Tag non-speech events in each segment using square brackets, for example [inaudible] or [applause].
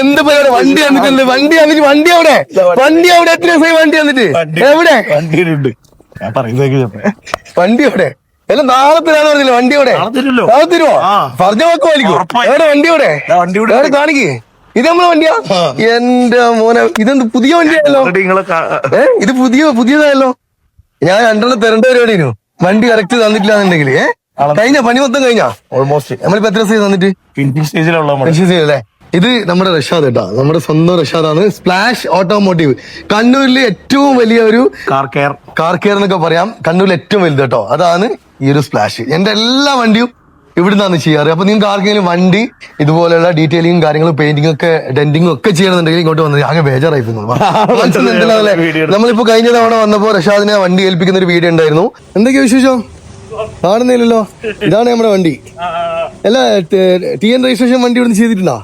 എന്ത് പരിപാടി? വണ്ടി വന്നിട്ടുണ്ട് വണ്ടി വന്നിട്ട് വണ്ടി അവിടെ? വണ്ടി. അവിടെ എത്ര ദിവസമായി വണ്ടി വന്നിട്ട്? എവിടെ? വണ്ടിയിലുണ്ട് ഞാൻ പറയുന്നത് വണ്ടി അവിടെ എല്ലാം നാളെ തരാന്ന് പറഞ്ഞില്ല വണ്ടി അവിടെ നാളെ. തരുമോ. പറഞ്ഞ വെക്കുമായിരിക്കും. എവിടെ വണ്ടി അവിടെ വണ്ടി എവിടെ കാണിക്ക്? ഇത് നമ്മളെ വണ്ടിയാ? എന്റെ മോനെ ഇതെന്ത് പുതിയ വണ്ടിയാണല്ലോ നിങ്ങളെ ഏ ഇത് പുതിയ പുതിയതായല്ലോ? ഞാൻ രണ്ടെണ്ണം തരേണ്ട പരിപാടിനു വണ്ടി കറക്റ്റ് തന്നിട്ടില്ല എന്നുണ്ടെങ്കിൽ ഏ? കഴിഞ്ഞ? പണി മൊത്തം കഴിഞ്ഞാ? ഓൾമോസ്റ്റ് നമ്മളിപ്പോ എത്ര ദിവസം തന്നിട്ട്? ഫിനിഷിംഗ് സ്റ്റേജിലുള്ള നമ്മൾ മനസ്സിലായില്ലേ ഇത് നമ്മുടെ റഷാദ് കേട്ടോ നമ്മുടെ സ്വന്തം റഷാദാണ്. Splash automotive. കണ്ണൂരിൽ ഏറ്റവും വലിയ ഒരു കാർ കെയർ കാർ കെയർ എന്നൊക്കെ പറയാം. കണ്ണൂരിൽ ഏറ്റവും വലുത് കേട്ടോ അതാണ് ഈ ഒരു സ്പ്ലാഷ്. എന്റെ എല്ലാ വണ്ടിയും ഇവിടുന്നാണ് ചെയ്യാറ്. അപ്പൊ നിങ്ങൾക്ക് ആർക്കെങ്കിലും വണ്ടി ഇതുപോലെയുള്ള ഡീറ്റെയിലിംഗും കാര്യങ്ങളും പെയിന്റിംഗും ഒക്കെ ഡെന്റിംഗും ഒക്കെ ചെയ്യണമെന്നുണ്ടെങ്കിൽ ഇങ്ങോട്ട് വന്നത് ആകെ ബേജാറായി? [laughs] നമ്മളിപ്പോ കഴിഞ്ഞ തവണ വന്നപ്പോ റഷാദിനെ വണ്ടി ഏൽപ്പിക്കുന്ന ഒരു വീഡിയോ ഉണ്ടായിരുന്നു. എന്തൊക്കെയാ വിശേഷം? കാണുന്നില്ലല്ലോ. ഇതാണ് നമ്മുടെ വണ്ടി. അല്ല ടി എൻ രജിസ്ട്രേഷൻ വണ്ടി ഇവിടുന്ന് ചെയ്തിട്ടുണ്ടോ?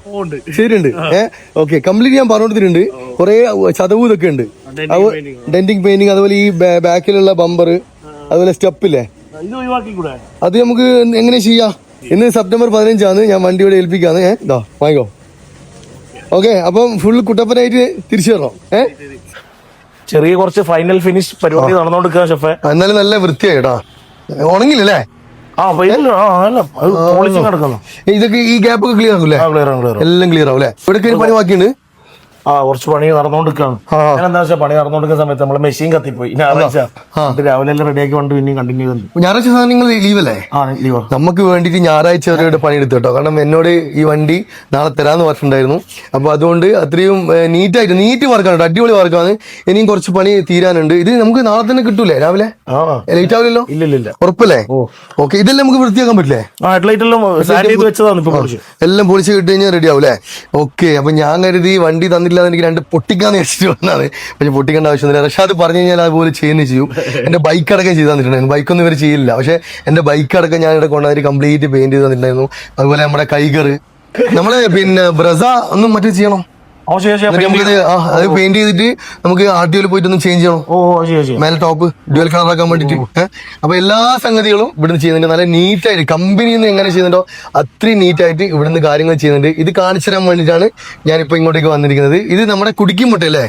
ശരിയുണ്ട് ഏഹ് ഓക്കെ കംപ്ലീറ്റ് ഞാൻ പറഞ്ഞുകൊടുത്തിട്ടുണ്ട്. കുറെ ചതവ് ഇതൊക്കെ ഉണ്ട്. ഡെന്റിങ് പെയിന്റിങ് അതുപോലെ ഈ ബാക്കിലുള്ള ബമ്പർ അതുപോലെ സ്റ്റെപ്പില്ലേ അത് നമുക്ക് എങ്ങനെ ചെയ്യാം? ഇന്ന് സെപ്റ്റംബർ പതിനഞ്ചാണ് ഞാൻ വണ്ടി ഇവിടെ ഏൽപ്പിക്കാന്ന്. ഏഹ് ഇതാ വാങ്ങിക്കോ. ഓക്കെ അപ്പം ഫുൾ കുട്ടപ്പനായിട്ട് തിരിച്ചു തരണം ഏഹ് ചെറിയ കുറച്ച് ഫൈനൽ ഫിനിഷ് പരിപാടി നടന്നുകൊണ്ടിരിക്കുക ഷെഫെ. എന്നാലും നല്ല വൃത്തിയായി കേട്ടോ ഉണങ്ങില്ലല്ലേ ആ ആ അല്ല ഇതൊക്കെ ഈ ഗ്യാപ്പ് ഒക്കെ ക്ലിയർ ആകും അല്ലേ ക്ലിയർ ആണ് ക്ലിയർ എല്ലാം ക്ലിയർ ആവും അല്ലേ ഇവിടെ പണി ബാക്കിയുണ്ട്? ആ കുറച്ച് പണി നടന്നുകൊണ്ടിരിക്കുകയാണ്. ഞാൻ എന്താ വെച്ചാൽ പണി നടന്നുകൊണ്ടിരിക്കുന്ന സമയത്ത് നമ്മളെ മെഷീൻ കത്തിപ്പോയി. ഞായറാഴ്ച രാവിലെ എല്ലാം റെഡിയാക്കി കൊണ്ട് പിന്നെയും കണ്ടിന്യൂ ചെയ്തു ഞായറാഴ്ച സാധനങ്ങൾ ലീവ് അല്ലേ? ആ ലീവോ നമുക്ക് വേണ്ടിയിട്ട് ഞായറാഴ്ച വരെ പണി കേട്ടോ. കാരണം എന്നോട് ഈ വണ്ടി നാളെ തരാന്ന് പറഞ്ഞിട്ടുണ്ടായിരുന്നു. അപ്പൊ അതുകൊണ്ട് അത്രയും നീറ്റായിട്ട് നീറ്റ് വർക്കാണ് അടിപൊളി വർക്കാണ് ഇനിയും കുറച്ച് പണി തീരാനുണ്ട്. ഇത് നമുക്ക് നാളെ തന്നെ കിട്ടൂലേ? രാവിലെ? ലൈറ്റ് ആവില്ലല്ലോ? ഇല്ല ഇല്ല ഇല്ല. ഉറപ്പല്ലേ? ഓക്കെ ഇതെല്ലാം നമുക്ക് വൃത്തിയാക്കാൻ പറ്റില്ലേ? എല്ലാം പൊളിച്ച്. കിട്ടി കഴിഞ്ഞാൽ റെഡി ആവും അല്ലേ? ഓക്കെ അപ്പൊ ഞാൻ കരുതി വണ്ടി തന്നില്ല എന്ന് എനിക്ക് രണ്ട് പൊട്ടിക്കാന്ന് വെച്ചിട്ട് വന്നാണ് പക്ഷെ പൊട്ടിക്കേണ്ട ആവശ്യമൊന്നുമില്ല. റഷാദ് പറഞ്ഞു കഴിഞ്ഞാൽ അതുപോലെ ചെയ്യുന്ന ചെയ്യും. എന്റെ ബൈക്ക് അടക്കം ചെയ്ത് തന്നിട്ടുണ്ടായിരുന്നു. ബൈക്കൊന്നും ഇവർ ചെയ്യില്ല. പക്ഷെ എന്റെ ബൈക്ക് അടക്കം ഞാൻ ഇവിടെ കൊണ്ടുവന്നിട്ട് കംപ്ലീറ്റ് പെയിന്റ് ചെയ്ത് തന്നിട്ടുണ്ടായിരുന്നു. അതുപോലെ നമ്മുടെ കൈകറ് നമ്മളെ പിന്നെ ബ്രസ ഒന്നും മറ്റേ ചെയ്യണം? ഓ ശരി പെയിന്റ് ചെയ്തിട്ട് നമുക്ക് ആർ ടി പോയിട്ട് ഒന്ന് ചേഞ്ച് ചെയ്യണം? ഓ ശരി ശരി. മേലെ ടോപ്പ് ഡ്യുവൽ കളർ ആക്കാൻ വേണ്ടിട്ട് അപ്പൊ എല്ലാ സംഗതികളും ഇവിടുന്ന് ചെയ്യുന്നുണ്ട്. നല്ല നീറ്റായിട്ട് കമ്പനിയിൽ നിന്ന് എങ്ങനെ ചെയ്യുന്നുണ്ടോ അത്രയും നീറ്റായിട്ട് ഇവിടുന്ന് കാര്യങ്ങൾ ചെയ്യുന്നുണ്ട്. ഇത് കാണിച്ചു തരാൻ വേണ്ടിയിട്ടാണ് ഞാനിപ്പോ ഇങ്ങോട്ടേക്ക് വന്നിരിക്കുന്നത്. ഇത് നമ്മുടെ കുടിക്കുമുട്ട അല്ലേ?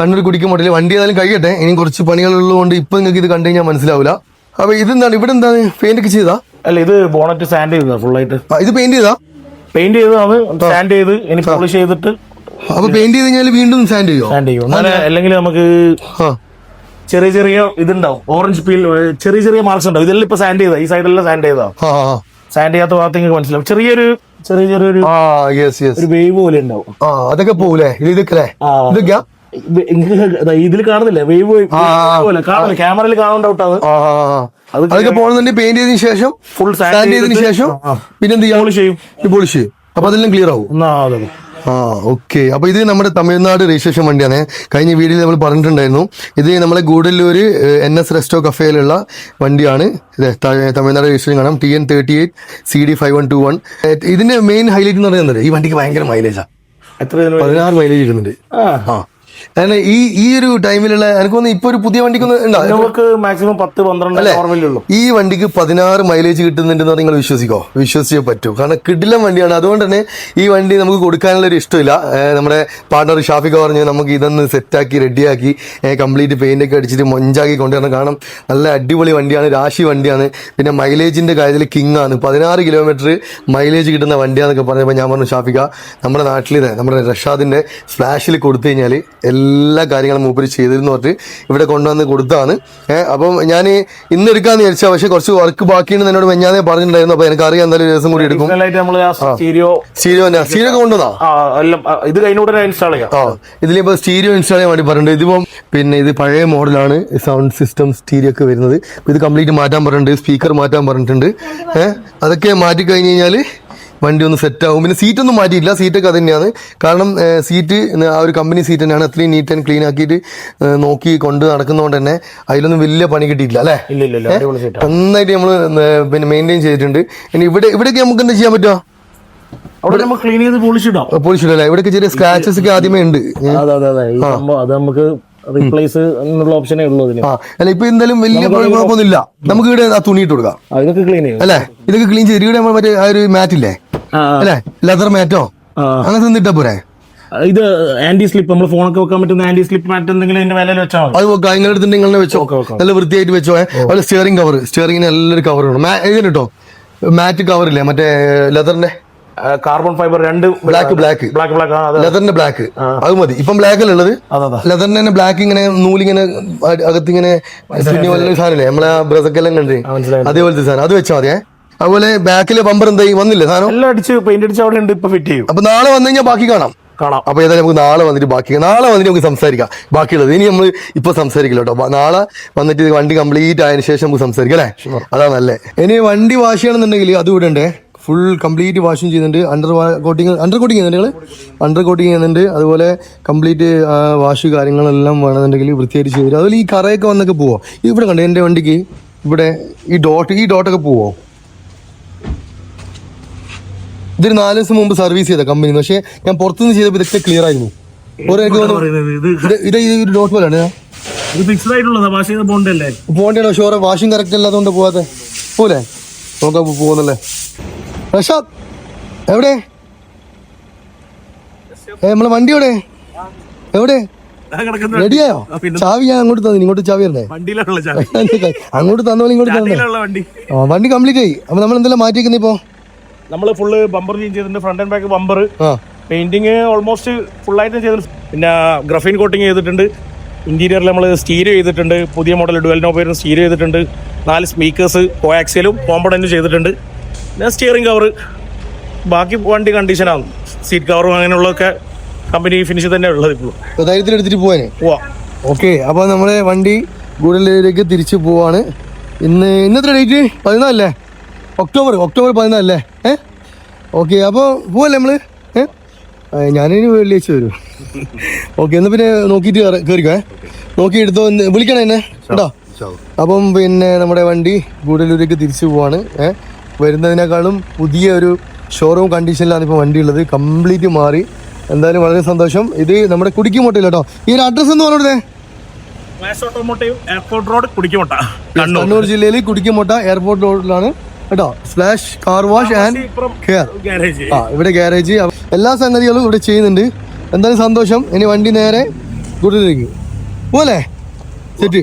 കണ്ണൂർ കുടിക്കുമുട്ടൽ വണ്ടി ഏതായാലും കഴിയട്ടെ. ഇനി കുറച്ച് പണികളുള്ളതുകൊണ്ട് ഇപ്പൊ നിങ്ങൾക്ക് ഇത് കണ്ടു കഴിഞ്ഞാൽ മനസ്സിലാവില്ല. അപ്പൊ ഇതെന്താണ്? ഇവിടെ എന്താണ്? പെയിന്റ് ഒക്കെ ചെയ്താ അല്ല ഇത് ബോണറ്റ് സാൻഡ് ചെയ്തതാ ഫുൾ ആയിട്ട്. ഇത് പെയിന്റ് ചെയ്താ പെയിന്റ് ചെയ്തതാണ് സാൻഡ് ചെയ്ത് ഇനി പോളിഷ് ചെയ്തിട്ട് അപ്പൊ പെയിന്റ് ചെയ്ത് കഴിഞ്ഞാൽ വീണ്ടും സാൻഡ് ചെയ്യോ സാൻഡ് ചെയ്യും. എന്നാലേ അല്ലെങ്കിൽ നമുക്ക് ചെറിയ ചെറിയ ഇതുണ്ടാവും. ഓറഞ്ച് പീൽ ചെറിയ ചെറിയ മാർക്സ് ഉണ്ടാവും. ഇതെല്ലാം ഇപ്പൊ സാൻഡ് ചെയ്താ. ഈ സൈഡെല്ലാം സാൻഡ് ചെയ്താ. സാൻഡ് ചെയ്യാത്ത ഭാഗത്ത് നിങ്ങൾക്ക് മനസ്സിലാവും. ചെറിയൊരു ചെറിയ ചെറിയൊരു ആ യെസ് യെസ് ഒരു വേവ് പോലെ ഉണ്ടാവും. അതൊക്കെ പോകൂലേ ഇത് ഇതൊക്കെ ഇതൊക്കെയാ? ഇതിൽ കാണുന്നില്ലേ? വേവ്. പോലെ. കാണുന്നില്ല? ക്യാമറയിൽ ആ. അത് അതൊക്കെ പോകണമെന്നുണ്ടെങ്കിൽ പെയിന്റ് ചെയ്തതിനു ശേഷം ഫുൾ സാൻഡ് ചെയ്തതിനു ശേഷം ചെയ്യാം? പോളിഷ് ചെയ്യും. പോളിഷ് ചെയ്യും. അപ്പൊ അതെല്ലാം ക്ലിയർ ആവും. ആ ഓക്കെ അപ്പൊ ഇത് നമ്മുടെ തമിഴ്നാട് രജിസ്ട്രേഷൻ വണ്ടിയാണ്. കഴിഞ്ഞ വീഡിയോയിൽ നമ്മൾ പറഞ്ഞിട്ടുണ്ടായിരുന്നു. ഇത് നമ്മളെ ഗൂഡല്ലൂർ എൻ എസ് റെസ്റ്റോ കഫേയിലുള്ള വണ്ടിയാണ്. ഇത് തമിഴ്നാട് രജിസ്ട്രേഷൻ കാണാം. T N thirty eight C D five one two one ഇതിന്റെ മെയിൻ ഹൈലൈറ്റ് എന്ന് പറയുന്നത് ഈ വണ്ടിക്ക് ഭയങ്കര മൈലേജാണ്? പതിനാറ് മൈലേജ് ഇടുന്നുണ്ട് ആ. കാരണം ഈ ഈ ഒരു ടൈമിലുള്ള എനിക്ക് തോന്നുന്നു ഇപ്പൊ ഒരു പുതിയ വണ്ടിക്ക് നമുക്ക് മാക്സിമം പത്ത് പന്ത്രണ്ട് ഈ വണ്ടിക്ക് പതിനാറ് മൈലേജ് കിട്ടുന്നുണ്ടെന്ന് നിങ്ങൾ വിശ്വസിക്കോ? വിശ്വസിച്ചേ പറ്റൂ. കാരണം കിടിലം വണ്ടിയാണ്. അതുകൊണ്ട് തന്നെ ഈ വണ്ടി നമുക്ക് കൊടുക്കാനുള്ള ഒരു ഇഷ്ടമില്ല. നമ്മുടെ പാർട്ണർ ഷാഫിക പറഞ്ഞു നമുക്ക് ഇതൊന്ന് സെറ്റാക്കി റെഡിയാക്കി കംപ്ലീറ്റ് പെയിന്റ് ഒക്കെ അടിച്ചിട്ട് മൊഞ്ചാക്കി കൊണ്ടുവരണം. കാരണം നല്ല അടിപൊളി വണ്ടിയാണ് രാശി വണ്ടിയാണ്. പിന്നെ മൈലേജിന്റെ കാര്യത്തിൽ കിങ് ആണ്. പതിനാറ് കിലോമീറ്റർ മൈലേജ് കിട്ടുന്ന വണ്ടിയാന്നൊക്കെ പറഞ്ഞപ്പോൾ ഞാൻ പറഞ്ഞു ഷാഫിക്ക നമ്മുടെ നാട്ടിൽ നമ്മുടെ റഷാദിന്റെ ഫ്ലാഷിൽ കൊടുത്തു കഴിഞ്ഞാൽ എല്ലാ കാര്യങ്ങളും മൂപ്പര് ചെയ്തിരുന്നു പറഞ്ഞിട്ട് ഇവിടെ കൊണ്ടുവന്ന് കൊടുത്താണ് ഏഹ് അപ്പം ഞാൻ ഇന്ന് എടുക്കാന്ന് വിചാരിച്ചാൽ പക്ഷേ കുറച്ച് വർക്ക് ബാക്കിയുണ്ട് എന്നോട് മെഞ്ഞാതെ പറഞ്ഞിട്ടുണ്ടായിരുന്നു. അപ്പോൾ എനിക്കറിയാം എന്തായാലും ഒരു ദിവസം കൂടി എടുക്കും. സ്റ്റീരിയോ സ്റ്റീരിയോ കൊണ്ടുവന്നാ? ഇത് കഴിഞ്ഞാൽ ഇൻസ്റ്റാൾ ചെയ്യാം. ആ. ഇതിലിപ്പോ സ്റ്റീരിയോ ഇൻസ്റ്റാൾ ചെയ്യാൻ വേണ്ടി പറഞ്ഞിട്ടുണ്ട്. ഇതിപ്പം പിന്നെ ഇത് പഴയ മോഡലാണ് സൗണ്ട് സിസ്റ്റം സ്റ്റീരിയോ ഒക്കെ വരുന്നത്. ഇത് കംപ്ലീറ്റ് മാറ്റാൻ പറഞ്ഞിട്ടുണ്ട്. സ്പീക്കർ മാറ്റാൻ പറഞ്ഞിട്ടുണ്ട്. ഏഹ് അതൊക്കെ മാറ്റി കഴിഞ്ഞ് കഴിഞ്ഞാൽ വണ്ടി ഒന്ന് സെറ്റ് ആവും. പിന്നെ സീറ്റ് ഒന്നും മാറ്റിയില്ല സീറ്റൊക്കെ അത് തന്നെയാണ് കാരണം സീറ്റ് ആ ഒരു കമ്പനി സീറ്റ് തന്നെയാണ് അത്രയും നീറ്റ് ആൻഡ് ക്ലീൻ ആക്കിയിട്ട് നോക്കി കൊണ്ട് നടക്കുന്നതുകൊണ്ട് തന്നെ അതിലൊന്നും വലിയ പണി കിട്ടിയിട്ടില്ല അല്ലേ? നന്നായിട്ട് നമ്മൾ പിന്നെ മെയിന്റെയിൻ ചെയ്തിട്ടുണ്ട്. ഇനി ഇവിടെ ഇവിടെയൊക്കെ നമുക്ക് എന്താ ചെയ്യാൻ പറ്റുമോ അവിടെ നമുക്ക് ക്ലീൻ ചെയ്ത് പോളിഷ് ഇടാം. പോളിഷ് ഇടല്ലേ? ഇവിടെയൊക്കെ ചെറിയ സ്ക്രാച്ചസ് ഒക്കെ ആദ്യമേ ഉണ്ട്. അതെ അതെ അതെ. അത് നമുക്ക് റീപ്ലേസ് എന്നുള്ള ഓപ്ഷനേ ഉള്ളൂ അതിന്. അല്ല ഇപ്പൊ എന്തായാലും വലിയ കുഴപ്പമൊന്നുമില്ല നമുക്ക് ഇവിടെ ആ തുണി ഇട്ട് കൊടുക്കാം. ഇതൊക്കെ ക്ലീൻ ചെയ്യും. അല്ലേ? ഇതൊക്കെ ക്ലീൻ ചെയ്ത് ഇവിടെ നമ്മൾ മറ്റേ ആ ഒരു മാറ്റ് ഇല്ലേ? ആ അല്ലേ? ലെതർ മാറ്റോ. അങ്ങനെ തിന്നിട്ട പോരെ? ഇത് ആന്റി സ്ലിപ്പ് നമ്മൾ ഫോണൊക്കെ വെക്കാൻ പറ്റുന്ന ആന്റി സ്ലിപ്പ് മാറ്റ് എന്തെങ്കിലും അതിന്റെ മേലെ വെച്ചാൽ അത് വെക്കാം. നിങ്ങളുടെ അടുത്ത് നിങ്ങളെ വെച്ചോ. നല്ല വൃത്തിയായിട്ട് വെച്ചോ. അതുപോലെ സ്റ്റിയറിംഗ് കവർ സ്റ്റിയറിംഗിന് നല്ലൊരു കവർ വേണം. ഇതിന് കേട്ടോ മാറ്റ് കവർ ഇല്ലേ? മറ്റേ ലെതറിന്റെ കാർബൺ ഫൈബർ രണ്ട് ബ്ലാക്ക് ബ്ലാക്ക് ബ്ലാക്ക് ബ്ലാക്ക് അതെ. ലെതറിന്റെ ബ്ലാക്ക് അത് മതി. ഇപ്പം ബ്ലാക്ക് അല്ല ഉള്ളത്? ലെതറിന്റെ തന്നെ ബ്ലാക്ക് ഇങ്ങനെ നൂലിങ്ങനെ അകത്തിങ്ങനെ സാധനമില്ലേ? നമ്മളെ ബ്രസക്കെല്ലാം കണ്ടേ അതേപോലത്തെ സാധനം. അത് വെച്ചാൽ മതിയേ അതുപോലെ ബാക്കിലെ ബമ്പർ എന്തായി? വന്നില്ലേ സാധനം? എല്ലാം അടിച്ച് പെയിന്റ് അടിച്ച് അവിടെ ഉണ്ട് ഇപ്പൊ ഫിറ്റ് ചെയ്യും. അപ്പൊ നാളെ വന്നു കഴിഞ്ഞാൽ ബാക്കി കാണാം. കാണാം. അപ്പൊ ഏതായാലും നമുക്ക് നാളെ വന്നിട്ട് ബാക്കി നാളെ വന്നിട്ട് നമുക്ക് സംസാരിക്കാം. ബാക്കിയുള്ളത് ഇനി നമ്മൾ ഇപ്പൊ സംസാരിക്കില്ല കേട്ടോ. നാളെ വന്നിട്ട് വണ്ടി കംപ്ലീറ്റ് ആയതിനു ശേഷം നമുക്ക് സംസാരിക്കാം അല്ലേ? അതാ നല്ലേ. ഇനി വണ്ടി വാഷ് ചെയ്യണമെന്നുണ്ടെങ്കിൽ അത് ഇവിടെ ഉണ്ടേ. ഫുൾ കംപ്ലീറ്റ് വാഷും ചെയ്യുന്നുണ്ട്. അണ്ടർ കോട്ടിങ് അണ്ടർ കോട്ടിങ് ചെയ്യുന്നുണ്ട് നിങ്ങൾ അണ്ടർ കോട്ടിങ് ചെയ്യുന്നുണ്ട്. അതുപോലെ കംപ്ലീറ്റ് വാഷ് കാര്യങ്ങളെല്ലാം വേണമെന്നുണ്ടെങ്കിൽ വൃത്തിയായിട്ട് ചെയ്തു അതുപോലെ ഈ കറയൊക്കെ വന്നൊക്കെ പോവോ? ഇവിടെ കണ്ടോ എന്റെ വണ്ടിക്ക്? ഇവിടെ ഈ ഡോട്ട് ഈ ഡോട്ടൊക്കെ പോവോ? ഇതൊരു നാല് ദിവസം മുമ്പ് സർവീസ് ചെയ്ത കമ്പനി പക്ഷേ ഞാൻ പുറത്തുനിന്ന് ചെയ്തപ്പോൾ ഇതൊക്കെ ക്ലിയർ ആയിരുന്നു. ഓരോ ബോണ്ട് അല്ലേ? പോകേണ്ടോ വാഷിംഗ് കറക്റ്റ് അല്ലാത്തതുകൊണ്ട് പോവാതെ. പോലെ നോക്കാൻ പോകുന്നല്ലേ? റഷാദ് എവിടെ? നമ്മളെ വണ്ടി എവിടെ? എവിടെ? റെഡിയായോ? ചാവി ഞാൻ അങ്ങോട്ട് തന്നു ഇങ്ങോട്ട് ചാവി അല്ലേ [laughs] അങ്ങോട്ട് തന്നോളി ഇങ്ങോട്ട് തന്നെ വണ്ടി. കംപ്ലീറ്റ് ആയി. അപ്പൊ നമ്മൾ എന്തെല്ലാം മാറ്റിയിരിക്കുന്ന ഇപ്പോ? നമ്മൾ ഫുള്ള് ബമ്പർ ചേഞ്ച് ചെയ്തിട്ടുണ്ട് front and back bumper painting almost full ആയിട്ട് ചെയ്തിട്ടുണ്ട്. പിന്നെ ഗ്രഫീൻ കോട്ടിങ് ചെയ്തിട്ടുണ്ട്. ഇന്റീരിയറിൽ നമ്മൾ സ്റ്റീരിയോ ചെയ്തിട്ടുണ്ട്. പുതിയ മോഡൽ ഡുവൽ നോബേരും സ്റ്റീരിയോ ചെയ്തിട്ടുണ്ട്. നാല് സ്പീക്കേഴ്സ് കോയാക്സിയലും കോമ്പണന്റും ചെയ്തിട്ടുണ്ട്. പിന്നെ സ്റ്റിയറിംഗ് കവർ ബാക്കി വണ്ടി കണ്ടീഷനാണ് സീറ്റ് കവറും അങ്ങനെയുള്ളതൊക്കെ കമ്പനി ഫിനിഷ് തന്നെ ഉള്ളത് ഇപ്പോൾ ധൈര്യത്തിൽ എടുത്തിട്ട് പോവാനെ? പോവാം. ഓക്കെ അപ്പോൾ നമ്മളെ വണ്ടി ഗൂഡലിലേക്ക് തിരിച്ചു പോവാണ്. ഇന്ന് ഇന്നത്തെ ഡേറ്റ് പതിനാലല്ലേ? ഒക്ടോബർ ഒക്ടോബർ പതിനാലല്ലേ? ഏ? ഓക്കെ അപ്പോൾ പോവല്ലേ നമ്മൾ ഏ? ഞാനിനി വെള്ളിയാഴ്ച വരും. ഓക്കെ എന്നാൽ പിന്നെ നോക്കിയിട്ട് കയറി- കയറിക്കോ നോക്കി എടുത്തോ വിളിക്കണം എന്നെ. കേട്ടോ? അപ്പം പിന്നെ നമ്മുടെ വണ്ടി ഗൂഡല്ലൂരേക്ക് തിരിച്ചു പോവാണ് ഏ? വരുന്നതിനേക്കാളും പുതിയ ഒരു ഷോറൂം കണ്ടീഷനിലാണ് ഇപ്പോൾ വണ്ടി ഉള്ളത്. കംപ്ലീറ്റ് മാറി. എന്തായാലും വളരെ സന്തോഷം. ഇത് നമ്മുടെ കുടിക്കുമോട്ടയിൽ കേട്ടോ. ഈ ഒരു അഡ്രസ്സ് എന്ന് പറഞ്ഞോടേ flash automotive airport road Kudikkumotta. Kannur Kannur. ജില്ലയിൽ കുടിക്കുമോട്ട എയർപോർട്ട് റോഡിലാണ് കേട്ടോ. Slash car wash and care garage ആ ഇവിടെ ഗ്യാരേജ് എല്ലാ സംഗതികളും ഇവിടെ ചെയ്യുന്നുണ്ട്. എന്തായാലും സന്തോഷം. ഇനി വണ്ടി നേരെ ഗുഡിലേക്ക് പോലെ സെറ്റ്